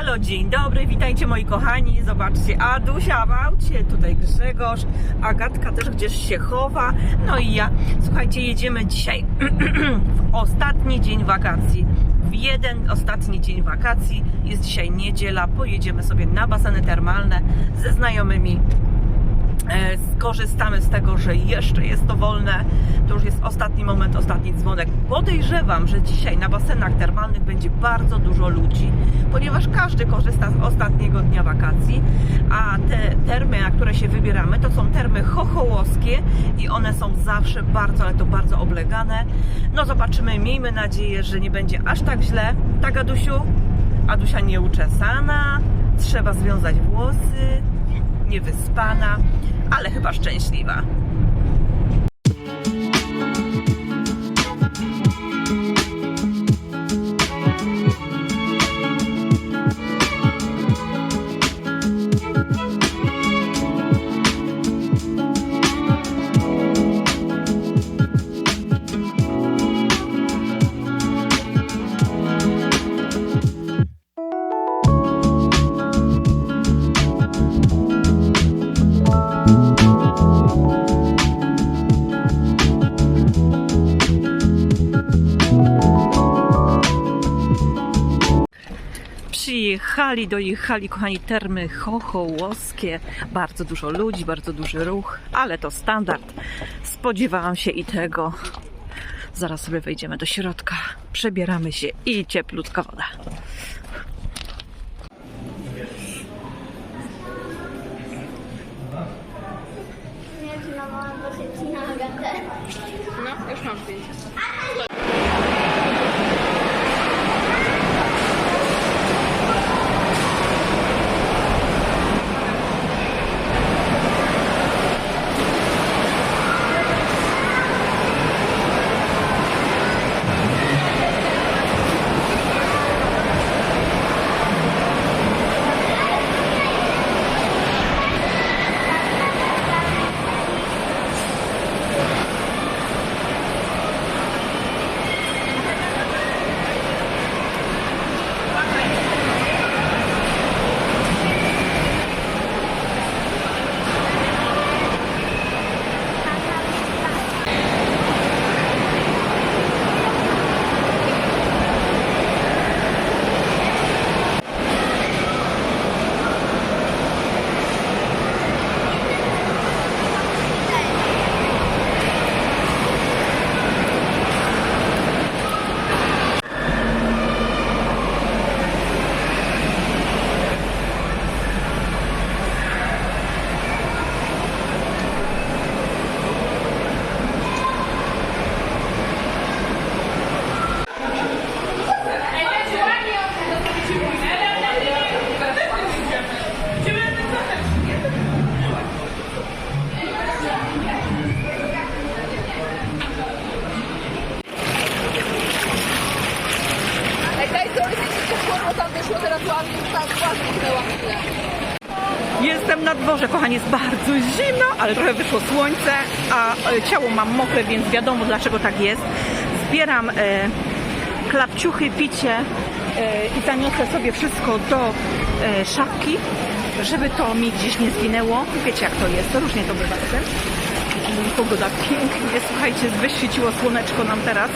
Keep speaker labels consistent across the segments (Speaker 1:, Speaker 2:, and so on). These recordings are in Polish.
Speaker 1: Halo, dzień dobry, witajcie moi kochani. Zobaczcie, Adusia w aucie, tutaj Grzegorz, Agatka też gdzieś się chowa. No i ja. Słuchajcie, jedziemy dzisiaj w ostatni dzień wakacji. W jeden ostatni dzień wakacji. Jest dzisiaj niedziela. Pojedziemy sobie na baseny termalne ze znajomymi skorzystamy z tego, że jeszcze jest to wolne. To już jest ostatni moment, ostatni dzwonek. Podejrzewam, że dzisiaj na basenach termalnych będzie bardzo dużo ludzi, ponieważ każdy korzysta z ostatniego dnia wakacji, a te termy, na które się wybieramy, to są termy chochołowskie i one są zawsze bardzo, ale to bardzo oblegane. No zobaczymy, miejmy nadzieję, że nie będzie aż tak źle. Tak, Adusiu? Adusia nieuczesana, trzeba związać włosy, niewyspana, ale chyba szczęśliwa. Przyjechali, dojechali, kochani, termy chochołowskie. Bardzo dużo ludzi, bardzo duży ruch, ale to standard. Spodziewałam się i tego. Zaraz sobie wejdziemy do środka, przebieramy się i cieplutka woda.
Speaker 2: No, już mam zdjęcie.
Speaker 1: Mam mokre, więc wiadomo dlaczego tak jest. Zbieram e, klapciuchy, picie e, i zaniosę sobie wszystko do e, szafki, żeby to mi gdzieś nie zginęło. Wiecie jak to jest, to różnie to bywa. Pogoda pięknie, słuchajcie, wyświeciło słoneczko nam teraz.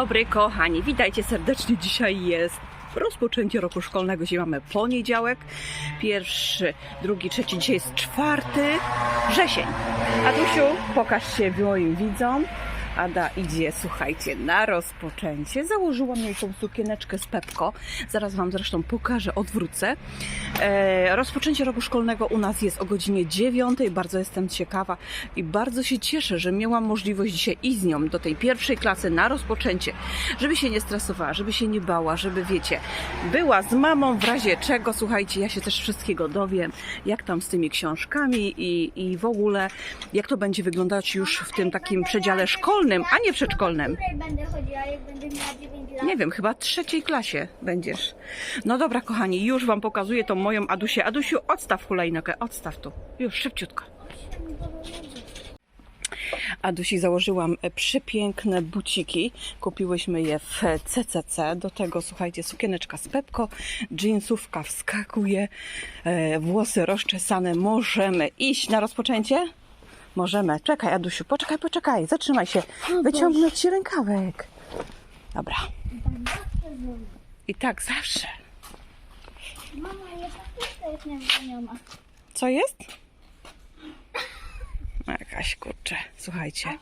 Speaker 1: Dobry, kochani. Witajcie serdecznie. Dzisiaj jest rozpoczęcie roku szkolnego. Dzisiaj mamy poniedziałek. Pierwszy, drugi, trzeci. Dzisiaj jest czwarty wrzesień. Adusiu, pokaż się moim widzom. Ada idzie, słuchajcie, na rozpoczęcie. Założyłam jej tą sukieneczkę z Pepko. Zaraz Wam zresztą pokażę, odwrócę. E, rozpoczęcie roku szkolnego u nas jest o godzinie 9. Bardzo jestem ciekawa i bardzo się cieszę, że miałam możliwość dzisiaj iść z nią do tej pierwszej klasy na rozpoczęcie, żeby się nie stresowała, żeby się nie bała, żeby wiecie, była z mamą w razie czego. Słuchajcie, ja się też wszystkiego dowiem, jak tam z tymi książkami i, i w ogóle, jak to będzie wyglądać już w tym takim przedziale szkolnym, a nie przedszkolnym.
Speaker 3: W której będę chodziła, jak będę miała 9 lat?
Speaker 1: Nie wiem, chyba trzeciej klasie będziesz. No dobra, kochani, już Wam pokazuję tą moją Adusię. Adusiu, odstaw hulajnogę, odstaw tu. Już, szybciutko. Adusi założyłam przepiękne buciki. Kupiłyśmy je w CCC. Do tego, słuchajcie, sukieneczka z Pepko, jeansówka wskakuje, e, włosy rozczesane. Możemy iść na rozpoczęcie? Możemy. Czekaj, Adusiu, poczekaj, poczekaj. Zatrzymaj się. Wyciągnę ci rękawek. Dobra. I tak zawsze.
Speaker 3: Mama, jest.
Speaker 1: Co jest? No, Jakaś kurczę, słuchajcie.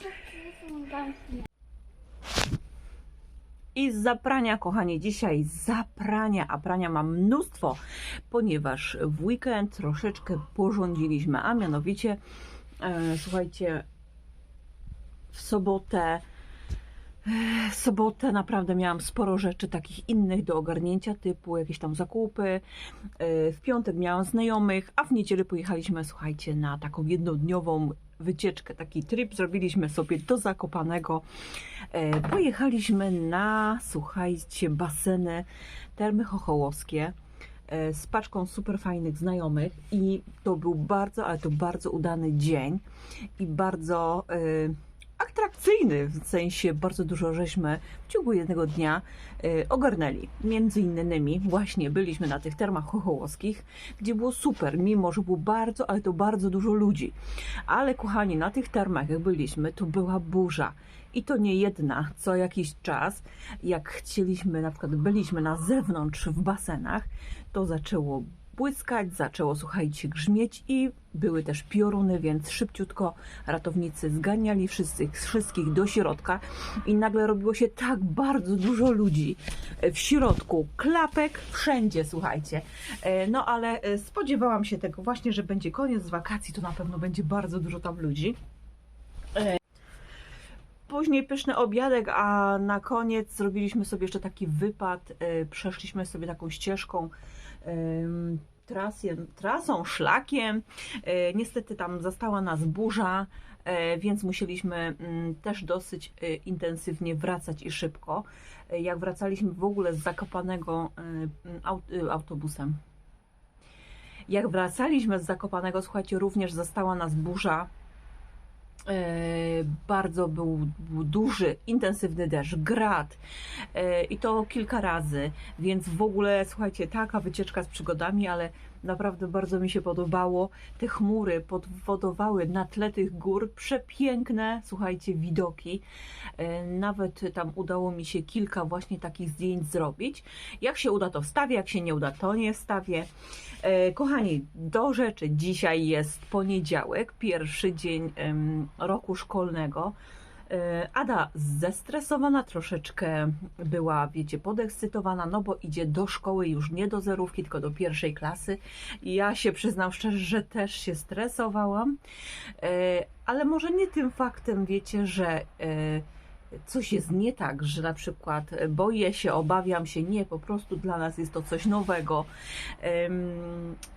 Speaker 1: I z zaprania, kochani, dzisiaj zaprania, a prania mam mnóstwo, ponieważ w weekend troszeczkę porządziliśmy, a mianowicie, słuchajcie, w sobotę, e, w sobotę naprawdę miałam sporo rzeczy takich innych do ogarnięcia, typu jakieś tam zakupy. E, W piątek miałam znajomych, a w niedzielę pojechaliśmy, słuchajcie, na taką jednodniową wycieczkę, taki trip zrobiliśmy sobie do Zakopanego. E, Pojechaliśmy na, słuchajcie, baseny Termy Chochołowskie e, z paczką super fajnych znajomych i to był bardzo, ale to bardzo udany dzień i bardzo e, w sensie bardzo dużo żeśmy w ciągu jednego dnia e, ogarnęli. Między innymi właśnie byliśmy na tych termach chochołowskich, gdzie było super, mimo że było bardzo, ale to bardzo dużo ludzi. Ale kochani, na tych termach jak byliśmy, to była burza. I to nie jedna, co jakiś czas, jak chcieliśmy, na przykład byliśmy na zewnątrz w basenach, to zaczęło błyskać, zaczęło, słuchajcie, grzmieć i były też pioruny, więc szybciutko ratownicy zganiali wszystkich, wszystkich do środka i nagle robiło się tak bardzo dużo ludzi w środku, klapek wszędzie, słuchajcie. E, No ale e, spodziewałam się tego właśnie, że będzie koniec wakacji, to na pewno będzie bardzo dużo tam ludzi. Później pyszny obiadek, a na koniec zrobiliśmy sobie jeszcze taki wypad. e, Przeszliśmy sobie taką ścieżką, trasą, szlakiem. E, Niestety tam zastała nas burza, e, więc musieliśmy mm, też dosyć e, intensywnie wracać i szybko. Jak wracaliśmy w ogóle z Zakopanego autobusem. Jak wracaliśmy z Zakopanego, słuchajcie, również zastała nas burza. Bardzo był, był duży, intensywny deszcz, grad e, i to kilka razy, więc w ogóle słuchajcie, taka wycieczka z przygodami, ale naprawdę bardzo mi się podobało. Te chmury podwodowały na tle tych gór, przepiękne, słuchajcie, widoki. E, Nawet tam udało mi się kilka właśnie takich zdjęć zrobić. Jak się uda, to wstawię, jak się nie uda, to nie wstawię. E, Kochani, do rzeczy. Dzisiaj jest poniedziałek, pierwszy dzień roku szkolnego. E, Ada zestresowana troszeczkę była, wiecie, podekscytowana, no bo idzie do szkoły już nie do zerówki, tylko do pierwszej klasy. Ja się przyznam szczerze, że też się stresowałam, E, ale może nie tym faktem, wiecie, że e, coś jest nie tak, że na przykład boję się, obawiam się, nie, po prostu dla nas jest to coś nowego.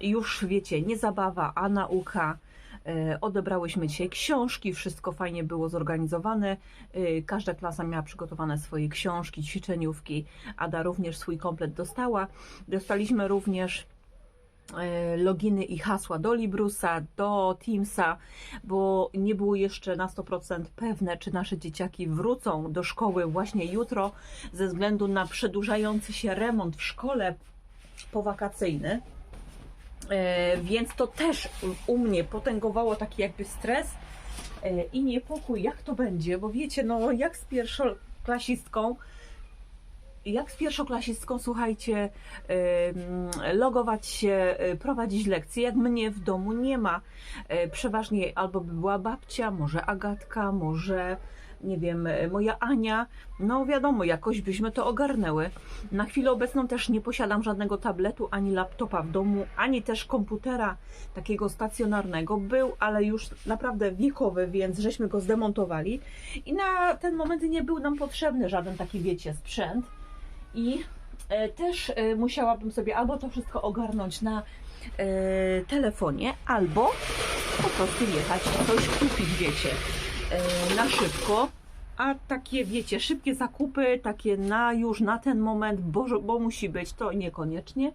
Speaker 1: Już wiecie, nie zabawa, a nauka. E, Odebrałyśmy dzisiaj książki, wszystko fajnie było zorganizowane. E, Każda klasa miała przygotowane swoje książki, ćwiczeniówki. Ada również swój komplet dostała. Dostaliśmy również e, loginy i hasła do Librusa, do Teamsa, bo nie było jeszcze na 100% pewne, czy nasze dzieciaki wrócą do szkoły właśnie jutro, ze względu na przedłużający się remont w szkole powakacyjny. E, Więc to też u mnie potęgowało taki jakby stres e, i niepokój, jak to będzie, bo wiecie, no jak z pierwszo, pierwszoklasistką. Jak z pierwszoklasistką, słuchajcie, logować się, y, prowadzić lekcje, jak mnie w domu nie ma. E, Przeważnie albo by była babcia, może Agatka, może nie wiem, e, moja Ania. No wiadomo, jakoś byśmy to ogarnęły. Na chwilę obecną też nie posiadam żadnego tabletu, ani laptopa w domu, ani też komputera takiego stacjonarnego. Był, ale już naprawdę wiekowy, więc żeśmy go zdemontowali. I na ten moment nie był nam potrzebny żaden taki, wiecie, sprzęt. I e, też e, musiałabym sobie albo to wszystko ogarnąć na telefonie, albo po prostu jechać coś kupić, wiecie, na szybko. A takie, wiecie, szybkie zakupy, takie na już, na ten moment, bo, bo musi być, to niekoniecznie.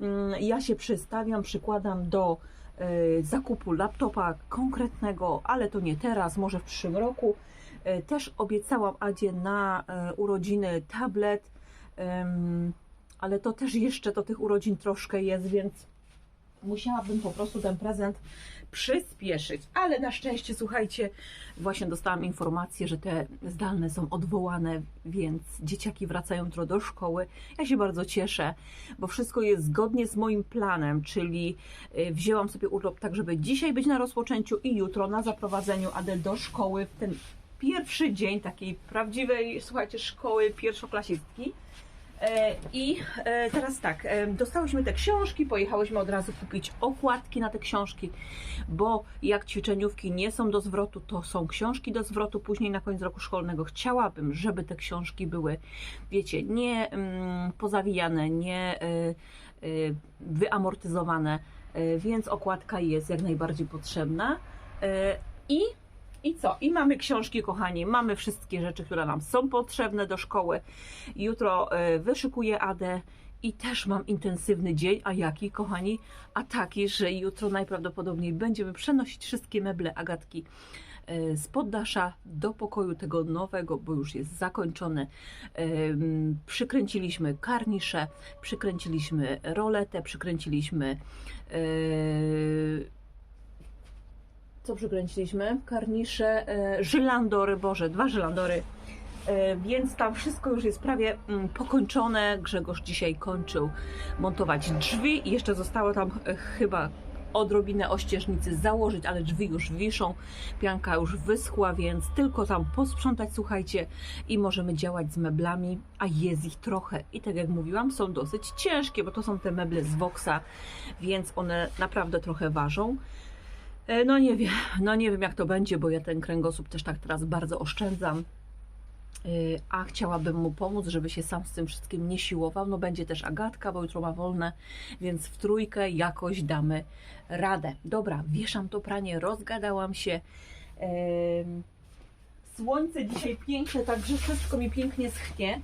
Speaker 1: Mm, Ja się przystawiam, przykładam do e, zakupu laptopa konkretnego, ale to nie teraz, może w przyszłym roku. E, Też obiecałam Adzie na e, urodziny tablet, ale to też jeszcze do tych urodzin troszkę jest, więc musiałabym po prostu ten prezent przyspieszyć. Ale na szczęście, słuchajcie, właśnie dostałam informację, że te zdalne są odwołane, więc dzieciaki wracają jutro do szkoły. Ja się bardzo cieszę, bo wszystko jest zgodnie z moim planem, czyli y, wzięłam sobie urlop tak, żeby dzisiaj być na rozpoczęciu i jutro na zaprowadzeniu Adel do szkoły w ten pierwszy dzień takiej prawdziwej, słuchajcie, szkoły pierwszoklasistki. E, I e, teraz tak, e, dostałyśmy te książki, pojechałyśmy od razu kupić okładki na te książki, bo jak ćwiczeniówki nie są do zwrotu, to są książki do zwrotu później na koniec roku szkolnego. Chciałabym, żeby te książki były, wiecie, nie mm, pozawijane, nie wyamortyzowane, więc okładka jest jak najbardziej potrzebna. I i co? I mamy książki, kochani, mamy wszystkie rzeczy, które nam są potrzebne do szkoły. Jutro e, wyszykuję Adę i też mam intensywny dzień. A jaki, kochani? A taki, że jutro najprawdopodobniej będziemy przenosić wszystkie meble Agatki e, z poddasza do pokoju tego nowego, bo już jest zakończony. Em, Przykręciliśmy karnisze, przykręciliśmy roletę, przykręciliśmy e, co przykręciliśmy? Karnisze, e, żylandory, Boże, dwa żylandory. E, więc tam wszystko już jest prawie mm, pokończone. Grzegorz dzisiaj kończył montować drzwi i jeszcze zostało tam e, chyba odrobinę ościeżnicy założyć, ale drzwi już wiszą, pianka już wyschła, więc tylko tam posprzątać, słuchajcie, i możemy działać z meblami, a jest ich trochę. I tak jak mówiłam, są dosyć ciężkie, bo to są te meble z Voxa, więc one naprawdę trochę ważą. E, No nie wiem, no nie wiem jak to będzie, bo ja ten kręgosłup też tak teraz bardzo oszczędzam. E, A chciałabym mu pomóc, żeby się sam z tym wszystkim nie siłował. No będzie też Agatka, bo jutro ma wolne, więc w trójkę jakoś damy radę. Dobra, wieszam to pranie, rozgadałam się. Em, Słońce dzisiaj piękne, także wszystko mi pięknie schnie.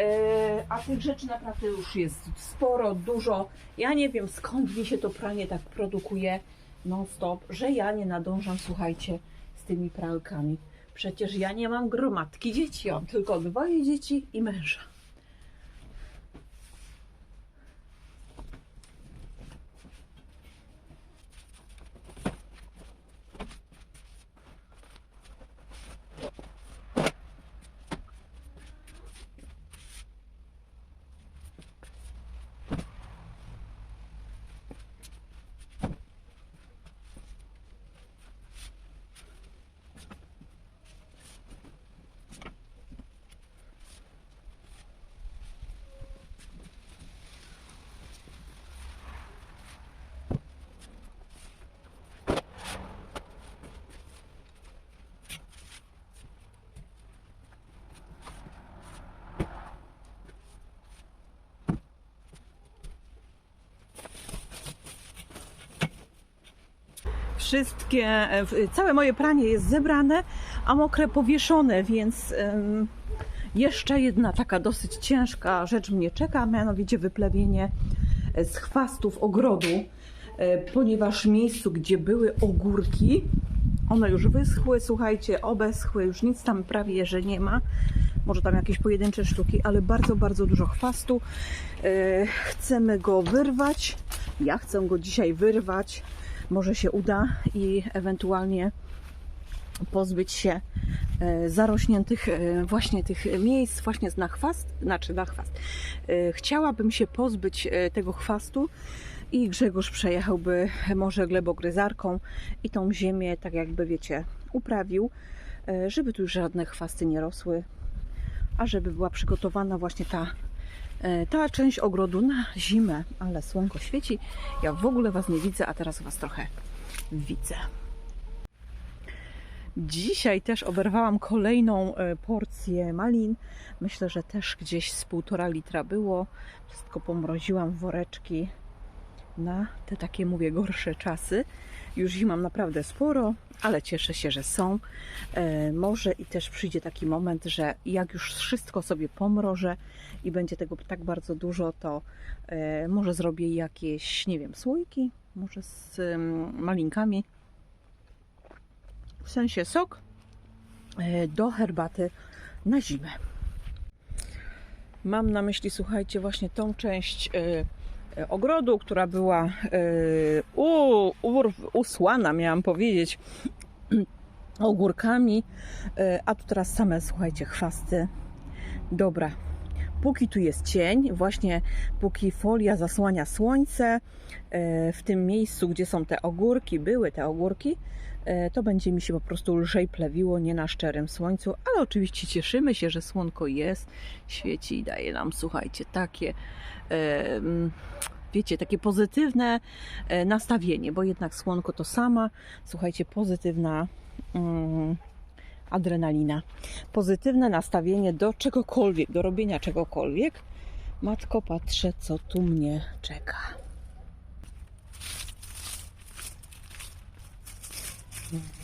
Speaker 1: E, A tych rzeczy naprawdę już jest sporo, dużo. Ja nie wiem skąd mi się to pranie tak produkuje non-stop, że ja nie nadążam, słuchajcie, z tymi pralkami. Przecież ja nie mam gromadki dzieci, mam tylko dwoje dzieci i męża. Wszystkie, e, całe moje pranie jest zebrane, a mokre powieszone, więc jeszcze jedna taka dosyć ciężka rzecz mnie czeka, mianowicie wyplewienie e, z chwastów ogrodu, e, ponieważ w miejscu, gdzie były ogórki, one już wyschły, słuchajcie, obeschły, już nic tam prawie, że nie ma. Może tam jakieś pojedyncze sztuki, ale bardzo, bardzo dużo chwastu. Chcemy go wyrwać. Ja chcę go dzisiaj wyrwać. Może się uda i ewentualnie pozbyć się e, zarośniętych e, właśnie tych miejsc, właśnie na chwast, znaczy na chwast. E, Chciałabym się pozbyć tego chwastu i Grzegorz przejechałby może glebogryzarką i tą ziemię, tak jakby wiecie, uprawił, żeby tu już żadne chwasty nie rosły, a żeby była przygotowana właśnie ta, ta część ogrodu na zimę. Ale słonko świeci, ja w ogóle Was nie widzę, a teraz Was trochę widzę. Dzisiaj też oberwałam kolejną e, porcję malin. Myślę, że też gdzieś z półtora litra było. Wszystko pomroziłam woreczki na te takie, mówię, gorsze czasy. Już ich mam naprawdę sporo, ale cieszę się, że są. E, może i też przyjdzie taki moment, że jak już wszystko sobie pomrożę i będzie tego tak bardzo dużo, to e, może zrobię jakieś, nie wiem, słoiki, może z malinkami. W sensie sok e, do herbaty na zimę. Mam na myśli, słuchajcie, właśnie tą część ogrodu, która była e, u, usłana, miałam powiedzieć, ogórkami, e, a tu teraz same, słuchajcie, chwasty. Dobra, póki tu jest cień, właśnie póki folia zasłania słońce, e, w tym miejscu, gdzie są te ogórki, były te ogórki, e, to będzie mi się po prostu lżej plewiło, nie na szczerym słońcu, ale oczywiście cieszymy się, że słonko jest, świeci i daje nam, słuchajcie, takie e, wiecie, takie pozytywne e, nastawienie, bo jednak słonko to sama, słuchajcie, pozytywna mm, adrenalina, pozytywne nastawienie do czegokolwiek, do robienia czegokolwiek. Matko, patrzę, co tu mnie czeka. Mm-hmm.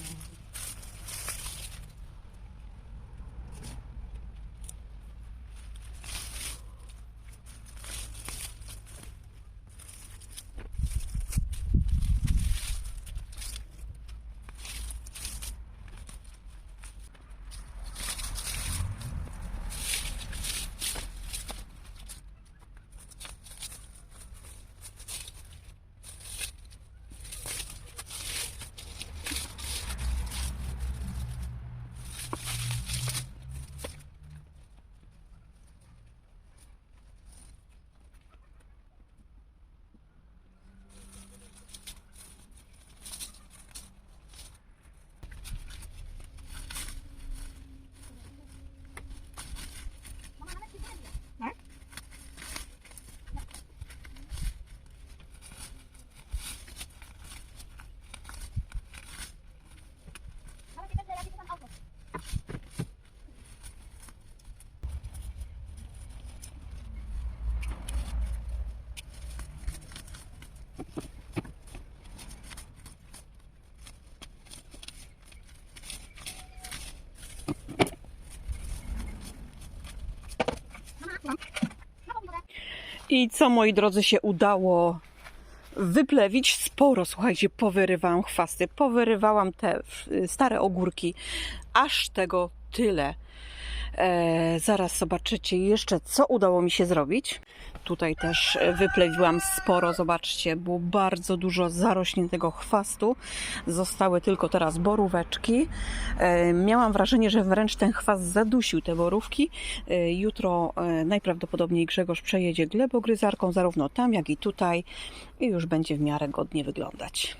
Speaker 1: I co moi drodzy się udało wyplewić? Sporo, słuchajcie, powyrywałam chwasty, powyrywałam te stare ogórki, aż tego tyle. E, zaraz zobaczycie jeszcze, co udało mi się zrobić. Tutaj też e, wyplewiłam sporo, zobaczcie, było bardzo dużo zarośniętego chwastu. Zostały tylko teraz boróweczki. E, miałam wrażenie, że wręcz ten chwast zadusił te borówki. Jutro najprawdopodobniej Grzegorz przejedzie glebogryzarką, zarówno tam, jak i tutaj i już będzie w miarę godnie wyglądać.